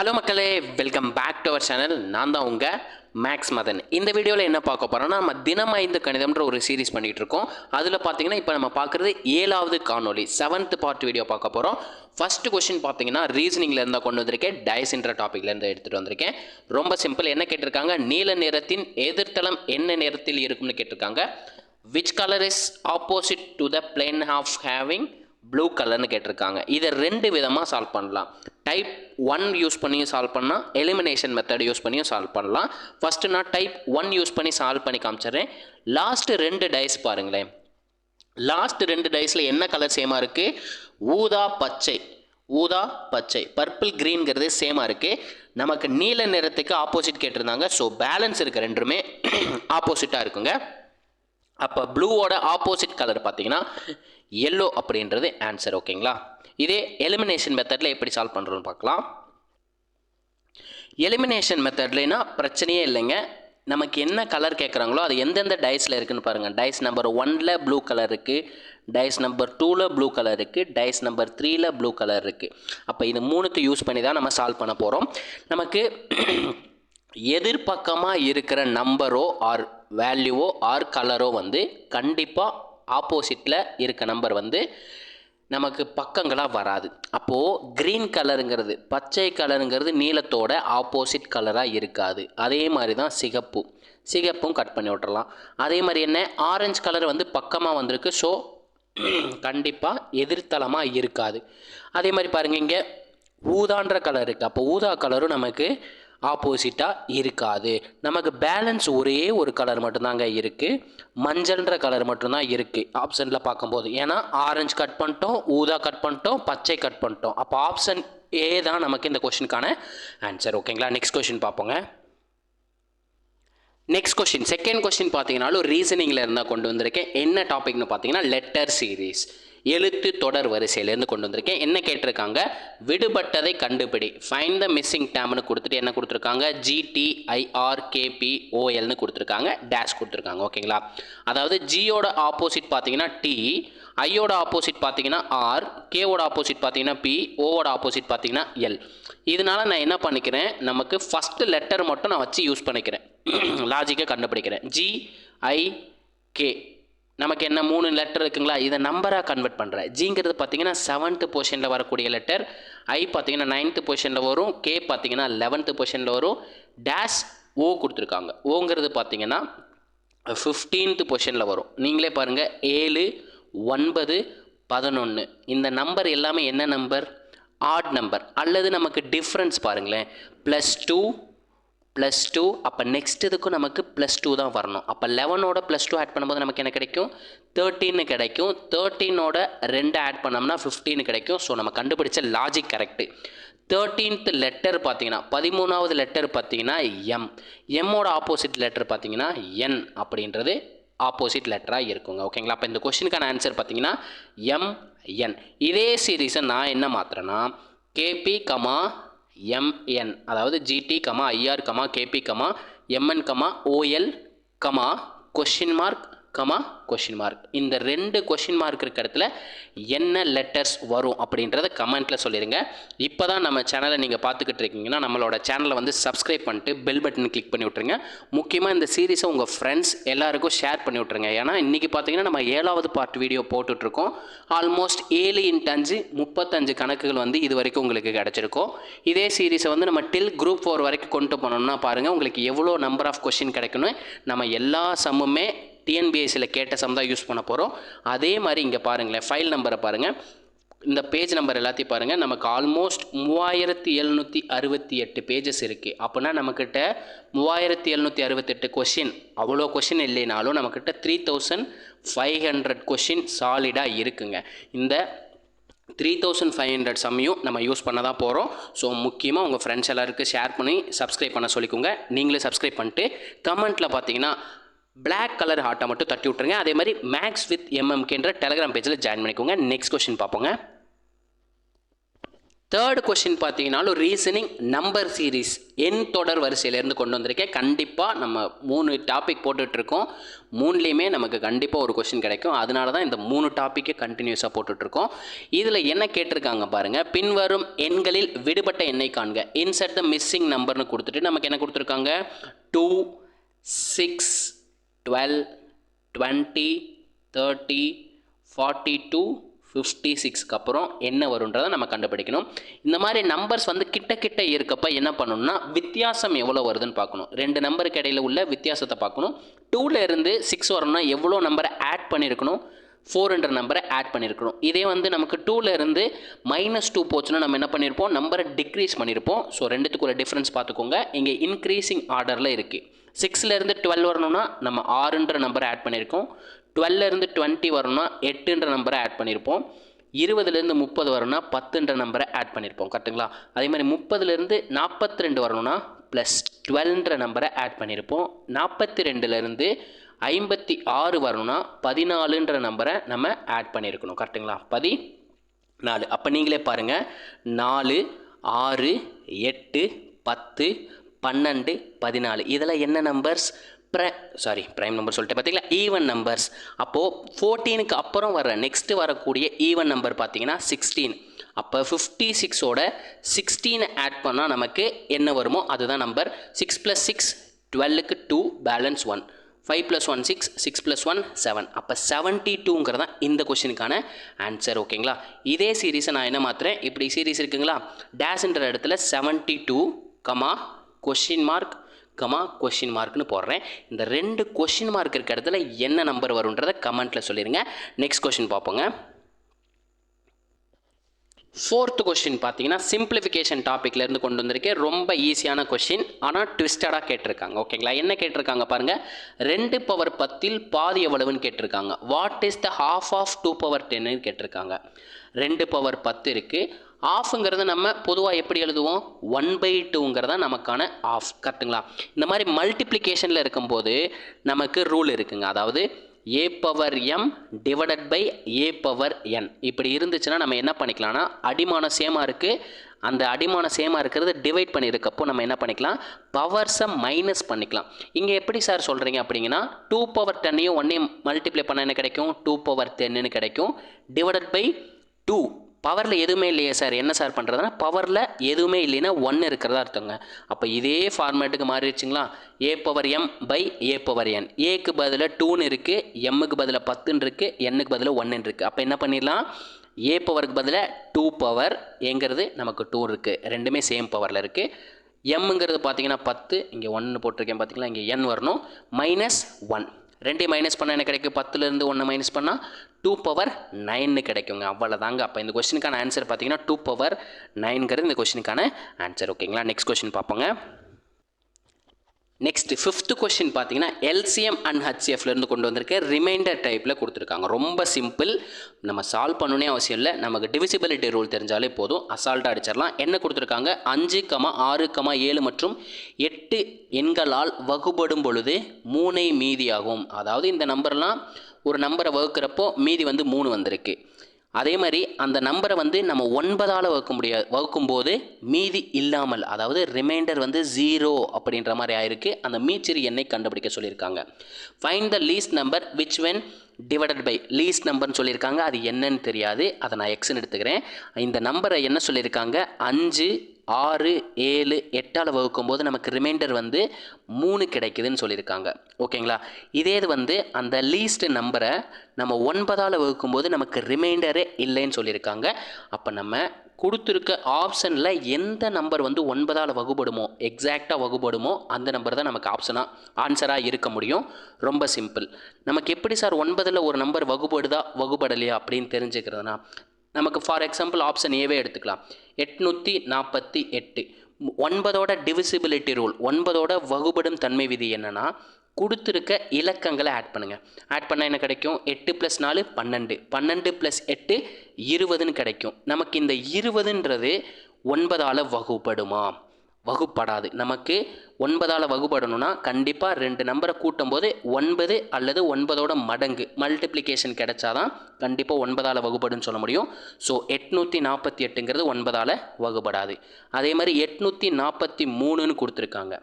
Hello மக்களே welcome back to our channel நான் தான் உங்கள் மேக்ஸ் மதன் இந்த வீடியோவில் என்ன பார்க்க போகிறோம்னா நம்ம தினம் ஐந்து கணிதம்ன்ற ஒரு சீரிஸ் பண்ணிகிட்டு இருக்கோம். அதில் பார்த்தீங்கன்னா இப்போ நம்ம பார்க்குறது ஏழாவது காணொலி செவன்த் பார்ட் வீடியோ பார்க்க போகிறோம் ஃபர்ஸ்ட் கொஷின் பார்த்தீங்கன்னா ரீசனிங்கில் இருந்தால் கொண்டு வந்திருக்கேன். டயஸ்ன்ற டாப்பிக்லேருந்து எடுத்துகிட்டு வந்திருக்கேன். ரொம்ப சிம்பிள் என்ன கேட்டிருக்காங்க? நீல நிறத்தின் எதிர்த்தளம் என்ன நிறத்தில் இருக்கும்னு கேட்டிருக்காங்க. Which colour is opposite to the plane of having blue கலர்னு கேட்டிருக்காங்க. இதை ரெண்டு விதமாக சால்வ் பண்ணலாம். டைப் ஒன் யூஸ் பண்ணியும் சால்வ் பண்ணால் எலிமினேஷன் மெத்தட் யூஸ் பண்ணியும் சால்வ் பண்ணலாம். ஃபஸ்ட்டு நான் டைப் ஒன் யூஸ் பண்ணி சால்வ் பண்ணி காமிச்சிடுறேன். லாஸ்ட்டு ரெண்டு டைஸ் பாருங்களேன். லாஸ்ட் ரெண்டு டைஸில் என்ன கலர் சேமாக இருக்குது ஊதா பச்சை. ஊதா பச்சை. பர்பிள் க்ரீன்கிறது சேமாக இருக்குது நமக்கு நீல நிறத்துக்கு ஆப்போசிட் கேட்டிருந்தாங்க. ஸோ பேலன்ஸ் இருக்க ரெண்டுமே. ஆப்போசிட்டாக இருக்குங்க. அப்போ ப்ளூவோட ஆப்போசிட் கலர் பார்த்தீங்கன்னா எல்லோ அப்படின்றது ஆன்சர் ஓகேங்களா இதே எலிமினேஷன் மெத்தடில் எப்படி சால்வ் பண்ணுறோன்னு பார்க்கலாம். எலிமினேஷன் மெத்தட்லனா பிரச்சனையே இல்லைங்க. நமக்கு என்ன கலர் கேட்குறாங்களோ அது எந்தெந்த டைஸில் இருக்குதுன்னு பாருங்கள் டைஸ் நம்பர் ஒனில் ப்ளூ கலர் இருக்குது டைஸ் நம்பர் டூவில் ப்ளூ கலர் இருக்குது டைஸ் நம்பர் த்ரீல ப்ளூ கலர் இருக்குது அப்போ இது மூணுக்கு யூஸ் பண்ணி தான் நம்ம சால்வ் பண்ண போகிறோம் நமக்கு எதிர்பக்கமாக இருக்கிற நம்பரோ ஆர் வேல்யூவோ ஆர் கலரோ வந்து கண்டிப்பாக ஆப்போசிட்டில் இருக்க நம்பர் வந்து நமக்கு பக்கங்களாக வராது. அப்போது க்ரீன் கலருங்கிறது பச்சை கலருங்கிறது நீலத்தோட ஆப்போசிட் கலராக இருக்காது. அதே மாதிரி தான் சிகப்பு. சிகப்பும் கட் பண்ணி விட்டுறலாம். அதே மாதிரி என்ன? ஆரஞ்சு கலர் வந்து பக்கமாக வந்திருக்கு. ஸோ கண்டிப்பாக எதிர்த்தளமாக இருக்காது. அதே மாதிரி பாருங்கள் இங்கே ஊதான்ற கலர் இருக்குது அப்போ ஊதா கலரும் நமக்கு ஆப்போசிட்டாக இருக்காது. நமக்கு பேலன்ஸ் ஒரே ஒரு கலர் மட்டும்தாங்க இருக்குது மஞ்சள்ன்ற கலர் மட்டும்தான் இருக்குது ஆப்ஷனில் பார்க்கும்போது. ஏன்னா ஆரஞ்சு கட் பண்ணிட்டோம் ஊதா கட் பண்ணிட்டோம் பச்சை கட் பண்ணிட்டோம். அப்போ ஆப்ஷன் ஏ தான் நமக்கு இந்த கொஷினுக்கான ஆன்சர் ஓகேங்களா நெக்ஸ்ட் கொஷின் பார்ப்போங்க. நெக்ஸ்ட் கொஷின் செகண்ட் கொஷின் பார்த்தீங்கன்னாலும் ரீசனிங்கில் இருந்தால் கொண்டு வந்திருக்கேன். என்ன டாபிக்னு பார்த்தீங்கன்னா லெட்டர் சீரீஸ் எழுத்து தொடர் வரிசையிலேருந்து கொண்டு வந்திருக்கேன். என்ன கேட்டிருக்காங்க? விடுபட்டதை கண்டுபிடி. ஃபைன் த மிஸ்ஸிங் டேம்னு கொடுத்துட்டு என்ன கொடுத்துருக்காங்க? ஜிடிஐஆர் கொடுத்துருக்காங்க. டேஷ் கொடுத்துருக்காங்க. ஓகேங்களா? அதாவது ஜியோட ஆப்போசிட் பார்த்தீங்கன்னா டி ஐயோட ஆப்போசிட் பார்த்தீங்கன்னா ஆர் கேவோட ஆப்போசிட் பார்த்தீங்கன்னா பி ஓவோட ஆப்போசிட் பார்த்தீங்கன்னா எல் இதனால நான் என்ன பண்ணிக்கிறேன்? நமக்கு ஃபஸ்ட்டு லெட்டர் மட்டும் நான் வச்சு யூஸ் பண்ணிக்கிறேன். லாஜிக்கை கண்டுபிடிக்கிறேன். ஜி ஐ கே நமக்கு என்ன மூணு லெட்டர் இருக்குங்களா? இதை நம்பராக கன்வெர்ட் பண்ணுறேன் ஜிங்கிறது பார்த்தீங்கன்னா செவன்த்து பொசிஷனில் வரக்கூடிய லெட்டர் ஐ பார்த்தீங்கன்னா நைன்த்து பொசிஷனில் வரும். கே பார்த்தீங்கன்னா லெவன்த்து பொசிஷனில் வரும். டேஷ் ஓ கொடுத்துருக்காங்க. ஓங்கிறது பார்த்தீங்கன்னா ஃபிஃப்டீன்த்து பொசிஷனில் வரும். நீங்களே பாருங்கள் ஏழு ஒன்பது பதினொன்று இந்த நம்பர் எல்லாமே என்ன நம்பர் ஆட் நம்பர் அல்லது நமக்கு டிஃப்ரென்ஸ் பாருங்களேன். ப்ளஸ் டூ ப்ளஸ் டூ அப்போ நெக்ஸ்ட் இதுக்கும் நமக்கு ப்ளஸ் டூ தான் வரணும். அப்போ லெவனோட ப்ளஸ் டூ ஆட் பண்ணும்போது நமக்கு என்ன கிடைக்கும்? தேர்ட்டின்னு கிடைக்கும். தேர்ட்டீனோட ரெண்டு ஆட் பண்ணோம்னா ஃபிஃப்டீன் கிடைக்கும். ஸோ நம்ம கண்டுபிடிச்ச லாஜிக் கரெக்டு தேர்ட்டீன்த் லெட்டர் பார்த்தீங்கன்னா பதிமூணாவது லெட்டர் பார்த்தீங்கன்னா எம் எம்மோட ஆப்போசிட் லெட்டர் பார்த்தீங்கன்னா என் அப்படின்றது ஆப்போசிட் லெட்டராக இருக்குங்க. ஓகேங்களா அப்போ இந்த கொஷினுக்கான ஆன்சர் பார்த்தீங்கன்னா எம் என் இதே சீரீஸை நான் என்ன மாற்றுறேன்னா கேபி கமா எம்என் அதாவது GT comma IR comma KP comma MN comma OL comma question mark comma question mark இந்த ரெண்டு கொஷின் மார்க் இருக்க இடத்துல என்ன லெட்டர்ஸ் வரும் அப்படின்றத கமெண்ட்டில் சொல்லிடுங்க இப்போ தான் நம்ம சேனலை நீங்கள் பார்த்துக்கிட்டு இருக்கீங்கன்னா நம்மளோட சேனலை வந்து சப்ஸ்கிரைப் பண்ணிட்டு பெல் பட்டன் கிளிக் பண்ணி விட்ருங்க முக்கியமாக இந்த சீரீஸை உங்கள் ஃப்ரெண்ட்ஸ் எல்லாருக்கும் ஷேர் பண்ணி விட்ருங்க ஏன்னா இன்றைக்கி பார்த்தீங்கன்னா நம்ம ஏழாவது பார்ட் வீடியோ போட்டுட்ருக்கோம். ஆல்மோஸ்ட் ஏழு இன்ட் அஞ்சு முப்பத்தஞ்சு கணக்குகள் வந்து இது வரைக்கும் உங்களுக்கு கிடச்சிருக்கும். இதே சீரீஸை வந்து நம்ம டில் குரூப் ஃபோர் வரைக்கும் கொண்டு போனோம்னா பாருங்கள் உங்களுக்கு எவ்வளோ நம்பர் ஆஃப் கொஷின் கிடைக்கணும். நம்ம எல்லா சம்முமே டிஎன்பிஎஸ்சியில் கேட்ட சம் தான் யூஸ் பண்ண போகிறோம் அதே மாதிரி இங்கே பாருங்களேன் ஃபைல் நம்பரை பாருங்கள் இந்த பேஜ் நம்பர் எல்லாத்தையும் பாருங்கள் நமக்கு ஆல்மோஸ்ட் மூவாயிரத்தி எழுநூற்றி அறுபத்தி எட்டு பேஜஸ் இருக்குது அப்படின்னா நம்மக்கிட்ட மூவாயிரத்தி எழுநூற்றி அறுபத்தெட்டு கொஷின் அவ்வளோ கொஷின் இல்லைனாலும் நம்மக்கிட்ட three thousand five hundred question சாலிடாக இருக்குங்க. இந்த த்ரீ தௌசண்ட் ஃபைவ் ஹண்ட்ரட் சம்மையும் நம்ம யூஸ் பண்ண தான் போகிறோம் ஸோ முக்கியமாக உங்கள் ஃப்ரெண்ட்ஸ் எல்லாருக்கும் ஷேர் பண்ணி சப்ஸ்கிரைப் பண்ண சொல்லிக்கோங்க. நீங்களே சப்ஸ்கிரைப் பண்ணிட்டு கமெண்ட்டில் பார்த்தீங்கன்னா பிளாக் கலர் ஹார்ட்டை மட்டும் தட்டி விட்ருங்க அதே மாதிரி மேக்ஸ் வித் எம்எம்கேன்ற டெலகிராம் பேஜில் ஜாயின் பண்ணிக்கோங்க. நெக்ஸ்ட் கொஷின் பார்ப்போங்க. தேர்ட் கொஷின் பார்த்தீங்கன்னாலும் ரீசனிங் நம்பர் சீரீஸ் எண் தொடர் வரிசையிலேருந்து கொண்டு வந்திருக்கேன். கண்டிப்பாக நம்ம மூணு டாபிக் போட்டுட்ருக்கோம். மூணுலேயுமே நமக்கு கண்டிப்பாக ஒரு கொஷின் கிடைக்கும். அதனால தான் இந்த மூணு டாப்பிக்கே கண்டினியூஸாக போட்டுட்ருக்கோம். இதில் என்ன கேட்டிருக்காங்க பாருங்கள் பின்வரும் எண்களில் விடுபட்ட எண்ணை காண்க. இன்செட் த மிஸ்ஸிங் நம்பர்னு கொடுத்துட்டு நமக்கு என்ன கொடுத்துருக்காங்க? Two six twelve twenty thirty forty two fifty சிக்ஸ்க்கு அப்புறம் என்ன வருன்றதை நம்ம கண்டுபிடிக்கணும். இந்த மாதிரி நம்பர்ஸ் வந்து கிட்ட கிட்ட இருக்கப்ப என்ன பண்ணணும்னா வித்தியாசம் எவ்வளோ வருதுன்னு பார்க்கணும். ரெண்டு நம்பருக்கு இடையில உள்ள வித்தியாசத்தை பார்க்கணும். டூவில் இருந்து சிக்ஸ் வரணும்னா எவ்வளோ நம்பரை ஆட் பண்ணியிருக்கணும் ஃபோர்ன்ற நம்பரை ஆட் பண்ணியிருக்கணும் இதே வந்து நமக்கு டூவில் இருந்து மைனஸ் டூ போச்சுன்னா நம்ம என்ன பண்ணியிருப்போம் நம்பரை டிக்ரீஸ் பண்ணியிருப்போம் ஸோ ரெண்டுத்துக்குள்ள டிஃப்ரென்ஸ் பார்த்துக்கோங்க. இங்கே இன்க்ரீஸிங் ஆர்டரில் இருக்குது சிக்ஸ்லேருந்து டுவெல் வரணும்னா நம்ம ஆறுன்ற நம்பரை ஆட் பண்ணியிருக்கோம். டுவெல்லேருந்து டுவெண்ட்டி வரணும்னா எட்டுன்ற நம்பரை ஆட் பண்ணியிருப்போம். இருபதுலேருந்து முப்பது வரணும்னா பத்துன்ற நம்பரை ஆட் பண்ணியிருப்போம். கரெக்டுங்களா அதே மாதிரி முப்பதுலேருந்து நாற்பத்தி ரெண்டு வரணும்னா ப்ளஸ் டுவெல்ன்ற நம்பரை ஆட் பண்ணியிருப்போம். நாற்பத்தி ரெண்டுலேருந்து ஐம்பத்தி ஆறு வரணும்னா பதினாலுன்ற நம்பரை நம்ம ஆட் பண்ணியிருக்கணும். கரெக்டுங்களா பதி நாலு அப்போ நீங்களே பாருங்கள் நாலு ஆறு எட்டு பத்து பன்னெண்டு பதினாலு. இதில் என்ன நம்பர்ஸ் ப்ர சாரி ப்ரைம் நம்பர் சொல்லிட்டு பார்த்தீங்களா ஈவன் நம்பர்ஸ் அப்போது ஃபோர்டீனுக்கு அப்புறம் வர நெக்ஸ்ட்டு வரக்கூடிய ஈவன் நம்பர் பார்த்தீங்கன்னா சிக்ஸ்டீன் அப்போ ஃபிஃப்டி சிக்ஸோட சிக்ஸ்டீனை ஆட் பண்ணால் நமக்கு என்ன வருமோ அதுதான் number six plus six டுவெல்லுக்கு two balance one five plus one six six plus one seven அப்போ செவன்ட்டி டூங்கிறது தான் இந்த கொஷினுக்கான ஆன்சர் ஓகேங்களா இதே சீரீஸை நான் என்ன மாற்றுறேன் இப்படி சீரீஸ் இருக்குங்களா? டேஷ்ன்ற இடத்துல seventy two comma question mark comma question மார்க்னு போடுறேன். இந்த ரெண்டு கொஷின் மார்க் இருக்க இடத்துல என்ன நம்பர் வரும்ன்றதை கமெண்ட்டில் சொல்லிடுங்க நெக்ஸ்ட் கொஷின் பார்ப்போங்க. ஃபோர்த் கொஷின் பார்த்தீங்கன்னா சிம்பிளிஃபிகேஷன் டாப்பிக்லேருந்து கொண்டு வந்திருக்கேன். ரொம்ப ஈஸியான கொஷின் ஆனால் ட்விஸ்டடாக கேட்டிருக்காங்க. ஓகேங்களா? என்ன கேட்டிருக்காங்க பாருங்கள் ரெண்டு பவர் பத்தில் பாதி எவ்வளவுன்னு கேட்டிருக்காங்க. What is the half of two power டென்னு கேட்டிருக்காங்க. ரெண்டு பவர் பத்து இருக்குது ஆஃப்ங்கிறத நம்ம பொதுவாக எப்படி எழுதுவோம்? ஒன் பை டூங்கிறதா நமக்கான ஆஃப் கரெக்டுங்களா இந்த மாதிரி மல்டிப்ளிகேஷனில் இருக்கும்போது நமக்கு ரூல் இருக்குங்க. அதாவது A power M divided by A power N இப்படி இருந்துச்சுன்னா நம்ம என்ன பண்ணிக்கலாம்னா அடிமானம் சேமாக இருக்குது அந்த அடிமானம் சேமாக இருக்கிறத டிவைட் பண்ணியிருக்கப்போ நம்ம என்ன பண்ணிக்கலாம்? பவர்ஸை மைனஸ் பண்ணிக்கலாம். இங்கே எப்படி சார் சொல்கிறீங்க அப்படிங்கன்னா டூ பவர் டென்னையும் ஒன்னையும் மல்டிப்ளை பண்ண என்ன கிடைக்கும்? டூ பவர் டென்னு கிடைக்கும். டிவைடட் பை டூ பவரில் எதுவுமே இல்லையே சார் என்ன சார் பண்ணுறதுனா பவரில் எதுவுமே இல்லைன்னா ஒன்று இருக்கிறதா அர்த்தங்க. அப்போ இதே ஃபார்மேட்டுக்கு மாறிடுச்சுங்களா? A power M by A power N ஏக்கு பதிலாக டூன்னு இருக்குது எம்முக்கு பதிலாக பத்துன்னு இருக்குது எண்ணுக்கு பதிலாக ஒன்றுன்னு இருக்குது அப்போ என்ன பண்ணிடலாம்? ஏ பவருக்கு பதிலாக டூ பவர் எங்கிறது நமக்கு டூ இருக்குது ரெண்டுமே சேம் பவரில் இருக்குது எம்ங்கிறது பார்த்தீங்கன்னா பத்து இங்கே ஒன்று போட்டிருக்கேன் பார்த்தீங்களா இங்கே என் வரணும். மைனஸ் ஒன் ரெண்டையும் மைனஸ் பண்ணால் எனக்கு கிடைக்கும்? பத்துலேருந்து ஒன்று மைனஸ் பண்ணால் டூ பவர் நைன்னு கிடைக்குங்க. அவ்வளோதாங்க அப்போ இந்த கொஸ்டினுக்கான ஆன்சர் பார்த்தீங்கன்னா டூ பவர் நைன்கிறது இந்த கொஸ்டினுக்கான ஆன்சர் ஓகேங்களா நெக்ஸ்ட் கொஸ்டின் பார்ப்போங்க. நெக்ஸ்ட் ஃபிஃப்த் கொஸ்டின் பார்த்தீங்கன்னா எல்சிஎம் அண்ட் ஹச்சிஎஃப்லேருந்து கொண்டு வந்திருக்க ரிமைண்டர் டைப்பில் கொடுத்துருக்காங்க. ரொம்ப சிம்பிள் நம்ம சால்வ் பண்ணணுனே அவசியம் இல்லை. நமக்கு டிவிசிபிலிட்டி ரூல் தெரிஞ்சாலே போதும். அசால்ட்டாக அடிச்சிடலாம். என்ன கொடுத்துருக்காங்க? அஞ்சு கமா ஆறு கமா ஏழு மற்றும் எட்டு எண்களால் வகுபடும் பொழுது மூனை மீதியாகும். அதாவது இந்த நம்பர்லாம் ஒரு நம்பரை வகுக்கிறப்போ மீதி வந்து மூணு வந்திருக்கு. அதே மாதிரி அந்த நம்பரை வந்து நம்ம ஒன்பதால் வகுக்க முடியாது வகுக்கும்போது மீதி இல்லாமல் அதாவது ரிமைண்டர் வந்து ஜீரோ அப்படின்ற மாதிரி ஆயிருக்கு. அந்த மீச்சிறு எண்ணை கண்டுபிடிக்க சொல்லியிருக்காங்க. Find the least number which when divided by least நம்பர்னு சொல்லியிருக்காங்க. அது என்னன்னு தெரியாது. அதை நான் எக்ஸ்ன்னு எடுத்துக்கிறேன். இந்த நம்பரை என்ன சொல்லியிருக்காங்க? அஞ்சு ஆறு ஏழு எட்டால் வகுக்கும்போது நமக்கு ரிமைண்டர் வந்து மூணு கிடைக்குதுன்னு சொல்லியிருக்காங்க. ஓகேங்களா? இதே இது வந்து அந்த லீஸ்ட் நம்பரை நம்ம ஒன்பதால் வகுக்கும்போது நமக்கு ரிமைண்டரே இல்லைன்னு சொல்லியிருக்காங்க. அப்போ நம்ம கொடுத்துருக்க ஆப்ஷனில் எந்த நம்பர் வந்து ஒன்பதால் வகுபடுமோ எக்ஸாக்டாக வகுபடுமோ அந்த நம்பர் தான் நமக்கு ஆப்ஷனாக ஆன்சராக இருக்க முடியும். ரொம்ப சிம்பிள் நமக்கு எப்படி சார் ஒன்பது ஒன்பதில் ஒரு நம்பர் வகுபடுதா வகுபடலையா அப்படின்னு தெரிஞ்சுக்கிறதுனா நமக்கு ஃபார் எக்ஸாம்பிள் ஆப்ஷன் ஏவே எடுத்துக்கலாம். எட்நூற்றி நாற்பத்தி எட்டு. ஒன்பதோட டிவிசிபிலிட்டி ரூல் ஒன்பதோட வகுபடும் தன்மை விதி என்னன்னா கொடுத்துருக்க இலக்கங்களை ஆட் பண்ணுங்கள் ஆட் பண்ணால் என்ன கிடைக்கும்? எட்டு ப்ளஸ் நாலு பன்னெண்டு. பன்னெண்டு ப்ளஸ் எட்டு இருபதுன்னு கிடைக்கும். நமக்கு இந்த இருபதுன்றது ஒன்பதால் வகுப்படுமா வகுப்படாது. நமக்கு ஒன்பதால் வகுப்படணும்னா கண்டிப்பாக ரெண்டு நம்பரை கூட்டும்போது ஒன்பது அல்லது ஒன்பதோட மடங்கு மல்டிப்ளிகேஷன் கிடைச்சாதான் கண்டிப்பாக ஒன்பதால் வகுப்படுன்னு சொல்ல முடியும். ஸோ எட்நூற்றி நாற்பத்தி எட்டுங்கிறது ஒன்பதால் வகுப்படாது அதே மாதிரி எட்நூற்றி நாற்பத்தி மூணுன்னு கொடுத்துருக்காங்க.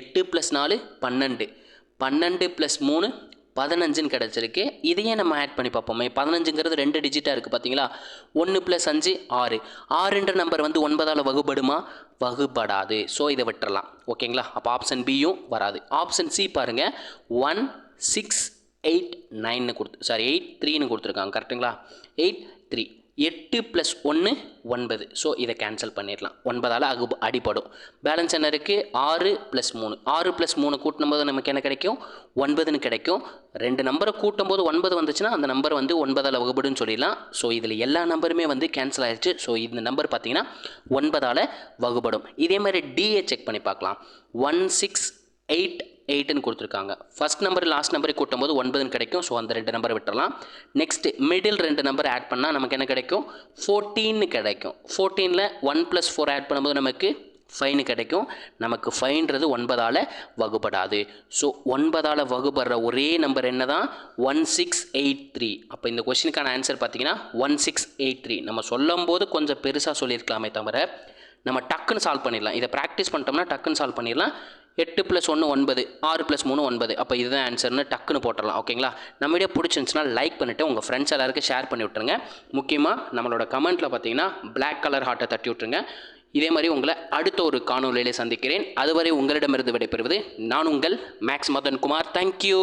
எட்டு ப்ளஸ் நாலு பன்னெண்டு. பன்னெண்டு ப்ளஸ் மூணு பதினஞ்சுன்னு கிடச்சிருக்கு. இதையே நம்ம ஆட் பண்ணி பார்ப்போமே. பதினஞ்சுங்கிறது ரெண்டு டிஜிட்டாக இருக்குது பார்த்தீங்களா? ஒன்று ப்ளஸ் அஞ்சு ஆறு. ஆறுன்ற நம்பர் வந்து ஒன்பதால் வகுபடுமா? வகுபடாது. ஸோ இதை விட்டுறலாம். ஓகேங்களா அப்போ ஆப்ஷன் பியும் வராது. ஆப்ஷன் சி பாருங்கள் ஒன் சிக்ஸ் எயிட் நைன்னு கொடுத்து சாரி எயிட் த்ரீன்னு கொடுத்துருக்காங்க. கரெக்டுங்களா எயிட் த்ரீ எட்டு ப்ளஸ் ஒன்று ஒன்பது. ஸோ இதை கேன்சல் பண்ணிடலாம். ஒன்பதால் அகு அடிப்படும் பேலன்ஸ் என்ன இருக்குது ஆறு ப்ளஸ் மூணு. ஆறு ப்ளஸ் மூணு கூட்டும் போது நமக்கு என்ன கிடைக்கும்? ஒன்பதுன்னு கிடைக்கும். ரெண்டு நம்பரை கூட்டும் போது ஒன்பது வந்துச்சுன்னா அந்த நம்பர் வந்து ஒன்பதால் வகுப்படுன்னு சொல்லிடலாம். ஸோ இதில் எல்லா நம்பருமே வந்து கேன்சல் ஆயிடுச்சு ஸோ இந்த நம்பர் பார்த்தீங்கன்னா ஒன்பதால் வகுப்படும் இதே மாதிரி டிஏ செக் பண்ணி பார்க்கலாம். ஒன் சிக்ஸ் எயிட் எயிட்டுன்னு கொடுத்துருக்காங்க. ஃபர்ஸ்ட் நம்பர் லாஸ்ட் நம்பரை கூட்டும்போது ஒன்பதுன்னு கிடைக்கும். ஸோ அந்த ரெண்டு நம்பரை விட்டுறலாம். நெக்ஸ்ட் மிடில் ரெண்டு நம்பர் ஆட் பண்ணால் நமக்கு என்ன கிடைக்கும்? ஃபோர்டீன்னு கிடைக்கும். ஃபோர்டீனில் ஒன் ப்ளஸ் ஃபோர் ஆட் பண்ணும்போது நமக்கு ஃபைனு கிடைக்கும். நமக்கு ஃபைன்றது ஒன்பதால் வகுப்படாது ஸோ ஒன்பதால் வகுப்படுற ஒரே நம்பர் என்ன தான் ஒன் சிக்ஸ் எயிட் த்ரீ அப்போ இந்த கொஷினுக்கான ஆன்சர் பார்த்தீங்கன்னா ஒன் சிக்ஸ் எயிட் த்ரீ நம்ம சொல்லும்போது கொஞ்சம் பெருசாக சொல்லியிருக்கலாமே தவிர நம்ம டக்குன்னு சால்வ் பண்ணிடலாம். இதை ப்ராக்டிஸ் பண்ணிட்டோம்னா டக்குன்னு சால்வ் பண்ணிடலாம். எட்டு ப்ளஸ் ஒன்று ஒன்பது ஆறு ப்ளஸ் மூணு ஒன்பது. அப்போ இதுதான் ஆன்சர்னு டக்குன்னு போட்டுடலாம். ஓகேங்களா நம்ம வீடியோ பிடிச்சிருந்துச்சுன்னா லைக் பண்ணிவிட்டு உங்கள் ஃப்ரெண்ட்ஸ் எல்லாருக்கும் ஷேர் பண்ணி விட்ருங்க முக்கியமாக நம்மளோட கமெண்ட்டில் பார்த்தீங்கன்னா பிளாக் கலர் ஹார்ட்டை தட்டி விட்ருங்க இதே மாதிரி உங்களை அடுத்த ஒரு காணொலியிலே சந்திக்கிறேன். அதுவரை உங்களிடமிருந்து விடைபெறுவது நான் உங்கள் மேக்ஸ் மதன் குமார் தேங்க்யூ